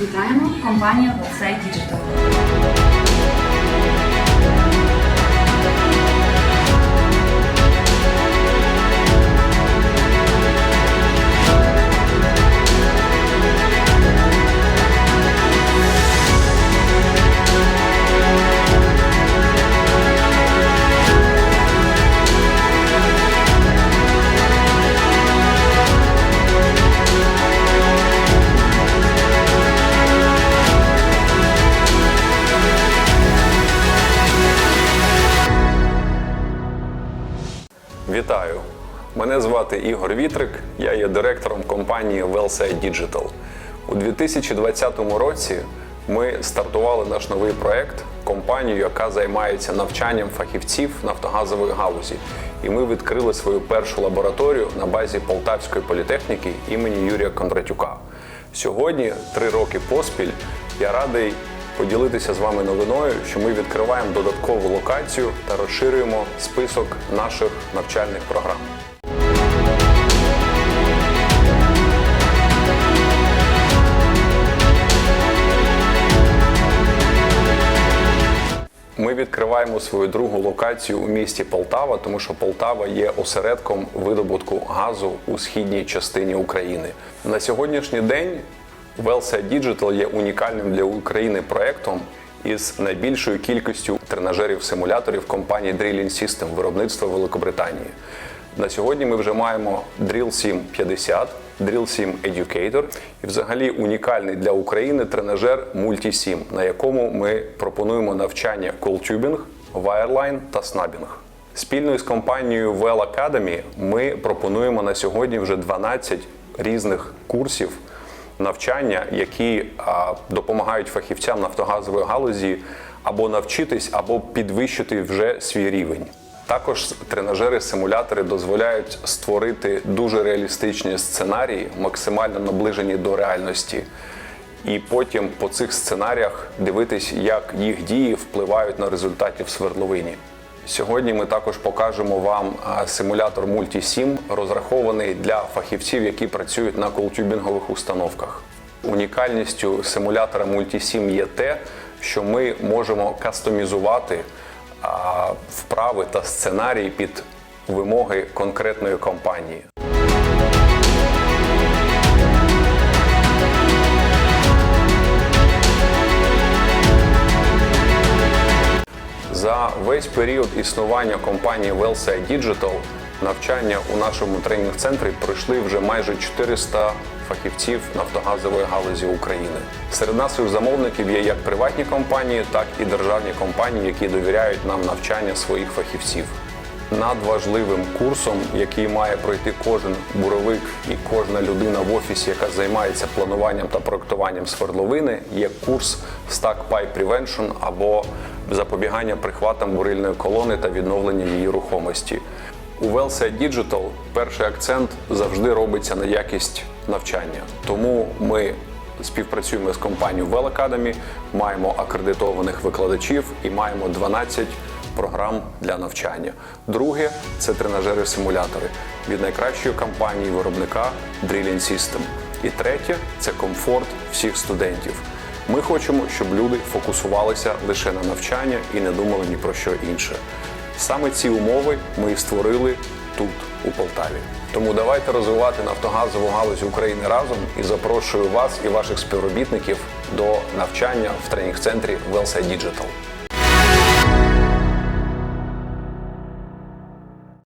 Вітаємо компанію Website Digital. Вітаю! Мене звати Ігор Вітрик, я є директором компанії Wellsite Digital. У 2020 році ми стартували наш новий проект, компанію, яка займається навчанням фахівців нафтогазової галузі. І ми відкрили свою першу лабораторію на базі Полтавської політехніки імені Юрія Кондратюка. Сьогодні, три роки поспіль, я радий поділитися з вами новиною, що ми відкриваємо додаткову локацію та розширюємо список наших навчальних програм. Ми відкриваємо свою другу локацію у місті Полтава, тому що Полтава є осередком видобутку газу у східній частині України. На сьогоднішній день Wellsite Digital є унікальним для України проектом із найбільшою кількістю тренажерів-симуляторів компанії Drilling System виробництва Великобританії. На сьогодні ми вже маємо DrillSim 50, DrillSim Educator і взагалі унікальний для України тренажер Multisim, на якому ми пропонуємо навчання колтюбінг, вайерлайн та снабінг. Спільно з компанією Well Academy ми пропонуємо на сьогодні вже 12 різних курсів навчання, які допомагають фахівцям нафтогазової галузі або навчитись, або підвищити вже свій рівень. Також тренажери-симулятори дозволяють створити дуже реалістичні сценарії, максимально наближені до реальності, і потім по цих сценаріях дивитись, як їх дії впливають на результати в свердловині. Сьогодні ми також покажемо вам а, симулятор Multisim, розрахований для фахівців, які працюють на колтюбінгових установках. Унікальністю симулятора Multisim є те, що ми можемо кастомізувати вправи та сценарії під вимоги конкретної компанії. За весь період існування компанії Wellsite Digital навчання у нашому тренінг-центрі пройшли вже майже 400 фахівців нафтогазової галузі України. Серед наших замовників є як приватні компанії, так і державні компанії, які довіряють нам навчання своїх фахівців. Надважливим курсом, який має пройти кожен буровик і кожна людина в офісі, яка займається плануванням та проектуванням свердловини, є курс Stack Pipe Prevention або запобігання прихватам бурильної колони та відновлення її рухомості. У Wellsite Digital перший акцент завжди робиться на якість навчання. Тому ми співпрацюємо з компанією Well Academy, маємо акредитованих викладачів і маємо 12 програм для навчання. Друге це тренажери-симулятори від найкращої компанії виробника Drilling System. І третє це комфорт всіх студентів. Ми хочемо, щоб люди фокусувалися лише на навчання і не думали ні про що інше. Саме ці умови ми і створили тут, у Полтаві. Тому давайте розвивати нафтогазову галузь України разом і запрошую вас і ваших співробітників до навчання в тренінг-центрі Wellside Digital.